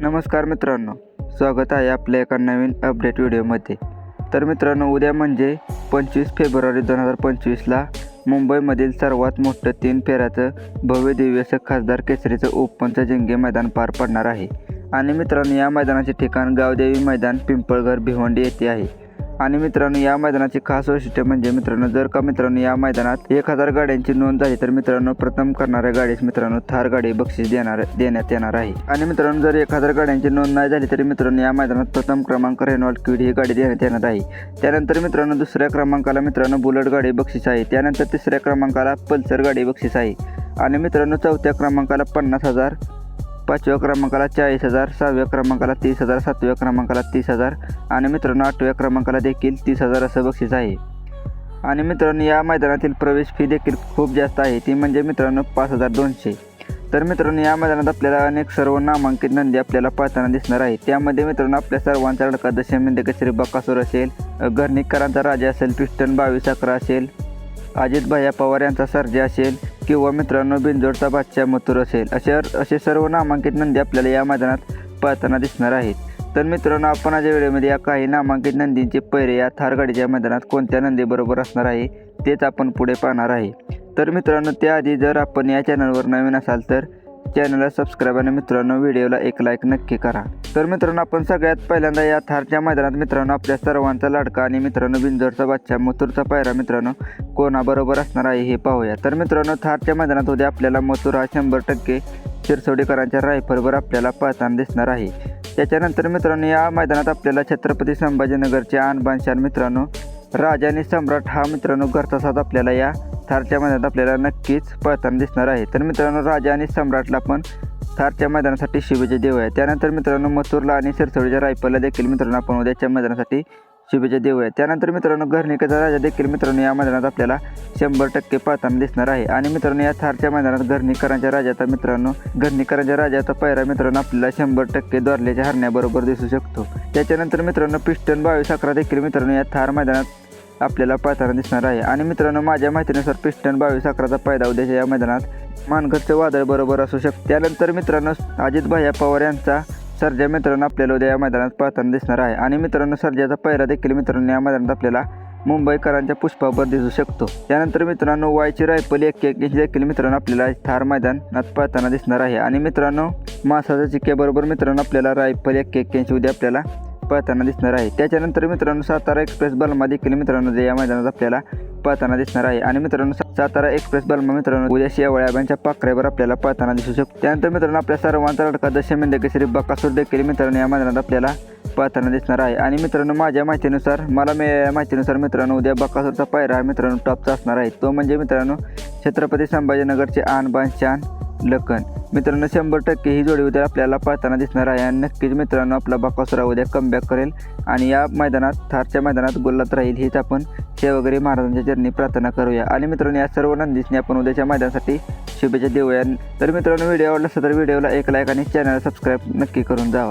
नमस्कार मित्रांनो स्वागत आहे आपल्या एका नवीन अपडेट व्हिडिओमध्ये तर मित्रांनो उद्या म्हणजे पंचवीस फेब्रुवारी दोन हजार पंचवीसला मुंबईमधील सर्वात मोठं तीन फेऱ्याचं भव्य दिव्य असं खासदार केसरीचं ओपनचं जंगी मैदान पार पडणार आहे. आणि मित्रांनो या मैदानाचे ठिकाण गावदेवी मैदान पिंपळघर भिवंडी येथे आहे. आणि मित्रांनो या मैदानाची खास वैशिष्ट्य म्हणजे मित्रांनो जर का मित्रांनो या मैदानात एक हजार गाड्यांची नोंद झाली तर मित्रांनो प्रथम करणाऱ्या गाडीस मित्रांनो थार गाडी बक्षीस देणार देण्यात येणार आहे. आणि मित्रांनो जर एक हजार गाड्यांची नोंद नाही झाली तरी मित्रांनो या मैदानात प्रथम क्रमांक रेनॉल्ड क्विड ही गाडी देण्यात येणार आहे. त्यानंतर मित्रांनो दुसऱ्या क्रमांकाला मित्रांनो बुलेट गाडी बक्षीस आहे. त्यानंतर तिसऱ्या क्रमांकाला पल्सर गाडी बक्षीस आहे. आणि मित्रांनो चौथ्या क्रमांकाला पन्नास हजार पाचव्या क्रमांकाला चाळीस हजार सहाव्या क्रमांकाला तीस हजार सातव्या क्रमांकाला तीस हजार आणि मित्रांनो आठव्या क्रमांकाला देखील तीस हजार असं बक्षीस आहे. आणि मित्रांनो या मैदानातील प्रवेश फी देखील खूप जास्त आहे. ती म्हणजे मित्रांनो पाच हजार दोनशे. तर मित्रांनो या मैदानात आपल्याला अनेक सर्व नामांकित नंदी आपल्याला पाहताना दिसणार आहे त्यामध्ये मित्रांनो आपल्या सर्वांचा लडका दशमिंद कचरी बकासूर असेल घरणीकरांचा राजा असेल पिस्टन बावीस अकरा असेल अजित भैया पवार यांचा सर्जा असेल किंवा मित्रांनो बिंजोडचा बादशाह मथुर असेल असे असे सर्व नामांकित नंदी आपल्याला या मैदानात पाहताना दिसणार आहेत. तर मित्रांनो आपण आज वेळेमध्ये व्हिडिओमध्ये या काही नामांकित नंदींचे पैरे या थारगाडीच्या मैदानात कोणत्या नंदीबरोबर असणार आहे तेच आपण पुढे पाहणार आहे. तर मित्रांनो त्याआधी जर आपण या चॅनलवर नवीन असाल तर चॅनलला सबस्क्राईब आणि मित्रांनो व्हिडिओला एक लाईक नक्की करा. तर मित्रांनो आपण सगळ्यात पहिल्यांदा या थारच्या मैदानात मित्रांनो आपल्या सर्वांचा लाडका आणि मित्रांनो बिंजोरचा बादशा मथुरचा पायरा मित्रांनो कोणाबरोबर असणार आहे हे पाहूया. तर मित्रांनो थारच्या मैदानात उद्या आपल्याला मथुर हा शंभर टक्के शिरसोडीकरांच्या रायफलवर आपल्याला पाहताना दिसणार आहे. त्याच्यानंतर मित्रांनो या मैदानात आपल्याला छत्रपती संभाजीनगरचे आणबानशान मित्रांनो राजा आणि सम्राट हा मित्रांनो घरचा साथ आपल्याला या थारच्या मैदानात आपल्याला नक्कीच पळताना दिसणार आहे. तर मित्रांनो राजा आणि सम्राटला पण थारच्या मैदानासाठी शुभेच्छा आहे त्यानंतर मित्रांनो मथुरला आणि सिरसोडीच्या रायफलला देखील मित्रांनो आपण उद्याच्या मैदानासाठी शुभेच्छा आहे त्यानंतर मित्रांनो घरणिकेचा राजा देखील मित्रांनो या मैदानात आपल्याला शंभर टक्के पाहताना दिसणार आहे. आणि मित्रांनो या थारच्या मैदानात घरणीकरांच्या राजाचा मित्रांनो घरणीकरांच्या राजाचा पायरा मित्रांनो आपल्याला शंभर टक्के द्वारल्याच्या हरण्याबरोबर दिसू शकतो. त्याच्यानंतर मित्रांनो पिस्टन बावीस अकरा देखील मित्रांनो या थार मैदानात आपल्याला पाहताना दिसणार आहे. आणि मित्रांनो माझ्या माहितीनुसार पिस्टन बावीस अकराचा पायदा उद्याच्या या मैदानात मानघरचं वादळ बरोबर असू शकते. त्यानंतर मित्रांनो अजित भाया पवार यांचा सर्जा मित्रांनो आपल्याला उद्या या मैदानात पाहताना दिसणार आहे. आणि मित्रांनो सर्जाचा पायरा देखील मित्रांनो या मैदानात आपल्याला मुंबईकरांच्या पुष्पावर दिसू शकतो. त्यानंतर मित्रांनो वायची रायफल एक एक इंच देखील मित्रांनो आपल्याला थार मैदानात पाहताना दिसणार आहे. आणि मित्रांनो मासाच्या चिक्क्याबरोबर मित्रांनो आपल्याला रायफल एक एक इंच उद्या आपल्याला पाहताना दिसणार आहे. त्याच्यानंतर मित्रांनो सातारा एक्सप्रेस बलमा देखील मित्रांनो जे या मैदानात आपल्याला पाहताना दिसणार आहे. आणि मित्रांनो सातारा एक्सप्रेस बलमा मित्रांनो उद्या शेवळ्याबांच्या पाकऱ्यावर आपल्याला पाहताना दिसू शकतो. त्यानंतर मित्रांनो आपल्या सर्वांचा लडका दशमेंद केसरी बकासूर देखील मित्रांनो या मैदानात आपल्याला पाहताना दिसणार आहे. आणि मित्रांनो माझ्या माहितीनुसार मला मिळालेल्या माहितीनुसार मित्रांनो उद्या बकासूरचा पायरा हा मित्रांनो टॉपचा असणार आहे. तो म्हणजे मित्रांनो छत्रपती संभाजीनगरचे आणबान शान लखन. मित्रांनो शंभर टक्के ही जोडी उद्या आपल्याला पाहताना दिसणार आहे आणि नक्कीच मित्रांनो आपला बकासुरा उद्या कमबॅक करेल आणि या मैदानात थारच्या मैदानात गुल्लत राहील हीच आपण वगैरे महाराजांच्या चरणी प्रार्थना करूया. आणि मित्रांनो या सर्व नंदीसने आपण उद्याच्या मैदानासाठी शुभेच्छा देऊया. तर मित्रांनो व्हिडिओ आवडला असेल तर व्हिडिओला एक लाईक आणि चॅनल सबस्क्राईब नक्की करून जावा.